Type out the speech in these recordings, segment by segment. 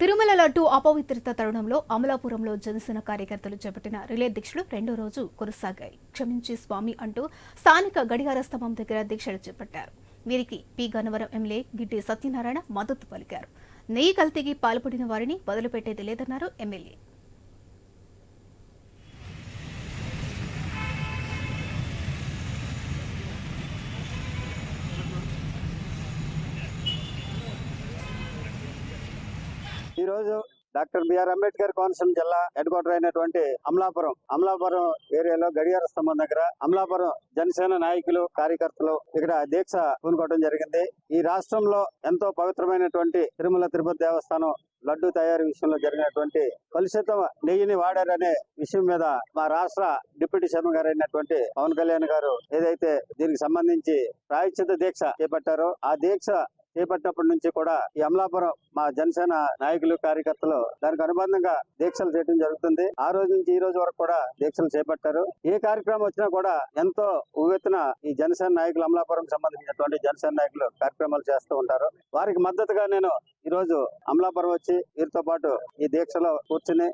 తిరుమల లడ్డు అపవిత్రత తరుణంలో అమలాపురంలో జనసేన కార్యకర్తలు చేపట్టిన రిలే దీక్షలు రెండో రోజు కొనసాగాయి. క్షమించి స్వామి అంటూ స్థానిక గడియార స్తంభం దగ్గర దీక్షలు చేపట్టారు. వీరికి పి. గన్నవరం ఎమ్మెల్యే గిడ్డి సత్యనారాయణ మద్దతు పలికారు. నెయ్యి కల్తీకి పాల్పడిన వారిని వదిలిపెట్టేది లేదన్నారు ఎమ్మెల్యే ఈ రోజు డాక్టర్ బిఆర్ అంబేద్కర్ కోనసీమ జిల్లా హెడ్ క్వార్టర్ అయినటువంటి అమలాపురం. అమలాపురం ఏరియాలో గడియార స్తంభం దగ్గర అమలాపురం జనసేన నాయకులు కార్యకర్తలు ఇక్కడ దీక్ష పూనుకోవడం జరిగింది. ఈ రాష్ట్రంలో ఎంతో పవిత్రమైనటువంటి తిరుమల తిరుపతి దేవస్థానం లడ్డు తయారీ విషయంలో జరిగినటువంటి కలుషితం నెయ్యిని వాడారనే విషయం మీద మా రాష్ట్ర డిప్యూటీ చైర్మన్ గారు అయినటువంటి పవన్ కళ్యాణ్ గారు ఏదైతే దీనికి సంబంధించి ప్రాయచిత దీక్ష చేపట్టారో ఆ దీక్ష చేపట్టినప్పటి నుంచి కూడా ఈ అమలాపురం మా జనసేన నాయకులు కార్యకర్తలు దానికి అనుబంధంగా దీక్షలు చేయడం జరుగుతుంది. ఆ రోజు నుంచి ఈ రోజు వరకు కూడా దీక్షలు చేపట్టారు. ఏ కార్యక్రమం వచ్చినా కూడా ఎంతో ఉవ్వెత్తున ఈ జనసేన నాయకులు అమలాపురం సంబంధించినటువంటి జనసేన నాయకులు కార్యక్రమాలు చేస్తూ ఉంటారు. వారికి మద్దతుగా నేను ఈ రోజు అమలాపురం వచ్చి వీరితో పాటు ఈ దీక్షలో కూర్చుని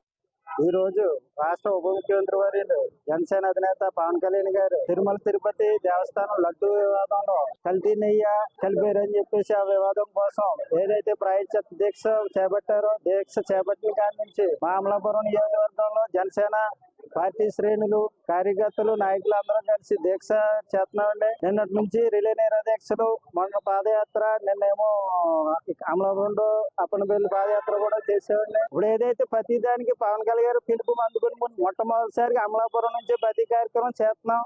ఈ రోజు రాష్ట్ర ఉప ముఖ్యమంత్రి వర్యులు జనసేన అధినేత పవన్ కళ్యాణ్ గారు తిరుమల తిరుపతి దేవస్థానం లడ్డు వివాదంలో కల్తీ నెయ్య కలిపారని చెప్పేసి ఆ వివాదం కోసం ఏదైతే ప్రాయశ్చిత్త దీక్ష చేపట్టారో దీక్ష చేపట్టిన కాడి నుంచి మామలాపురం నియోజకవర్గంలో జనసేన పార్టీ శ్రేణులు కార్యకర్తలు నాయకులు అందరం కలిసి దీక్ష చేస్తున్నామండి. నిన్నటి నుంచి రిలే నిరాదీక్షలు మొన్న పాదయాత్ర నిన్నేమో అమలాపురంలో అప్పనబెల్లి పాదయాత్ర కూడా చేసేవాడిని. ఇప్పుడు ఏదైతే ప్రతి దానికి పవన్ కళ్యాణ్ గారు పిలుపు అందుకుని మొట్టమొదటిసారిగా అమలాపురం నుంచి ప్రతి కార్యక్రమం చేస్తున్నాం.